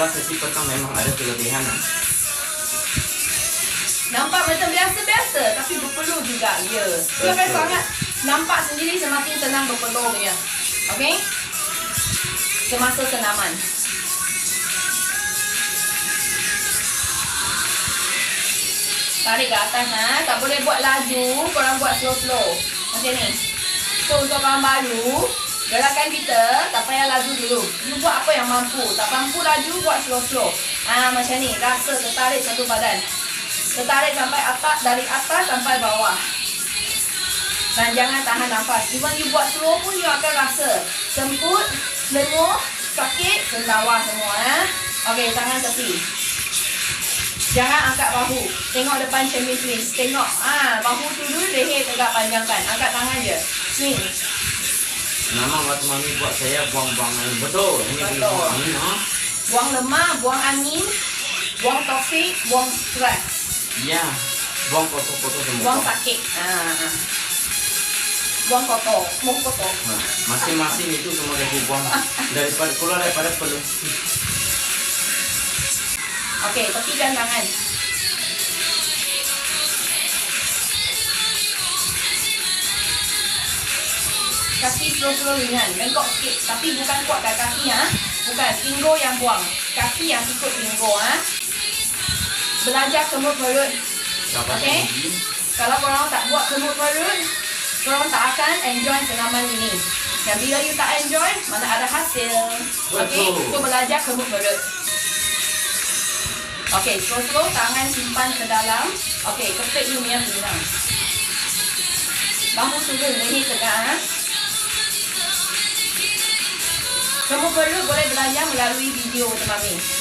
Kalau sesi petang memang ada kelebihan. ah. Nampak macam biasa-biasa tapi berpeluh juga. Ya. Jangan Betul. sangat nampak sendiri semakin senang berpeluh ya. Okey? Semasa senaman. Tarik ke atas ha. Tak boleh buat laju, korang buat slow-slow. Macam ni. So untuk orang baru, gerakan kita tak payah laju dulu. You buat apa yang mampu. Tak mampu laju, buat slow-slow. Ah macam ni. Rasa tertarik satu badan. Tertarik sampai atas, dari atas sampai bawah. Dan jangan tahan nafas. Even you buat slow pun you akan rasa semput, lenguh, sakit, sendawa semua. Eh? Okey, tangan tepi. Jangan angkat bahu. Tengok depan cermin twist. Tengok. Ah, bahu tu dulu, leher tegak panjangkan. Angkat tangan je. Swing. Nama waktu mami buat saya buang-buang angin. Betul. Ini boleh Betul. buang angin. Ha? Buang lemak, buang angin, buang toksik, buang stres, Ya. Buang kotor-kotor semua. buang sakit. Ah, ah. Buang kotor, buang kotor. Ha, Masing-masing itu semua dah dibuang daripada keluar daripada peluh. Okey, tepikan tangan. Kaki slow-slow ringan. Bengkok sikit. Tapi bukan kuatkan kaki ha. Bukan. Pinggo yang buang. Kaki yang ikut pinggo ha. Belajar kemut perut. Okey. Kalau korang tak buat kemut perut, korang tak akan enjoy senaman ini. Dan bila you tak enjoy, mana ada hasil. Okey, so belajar kemut perut. Okey, slow-slow tangan simpan ke dalam. Okey, kepit you punya pinggang. Bahu turun, leher tegak. Ha? Kemut perut boleh belajar melalui video teman-teman.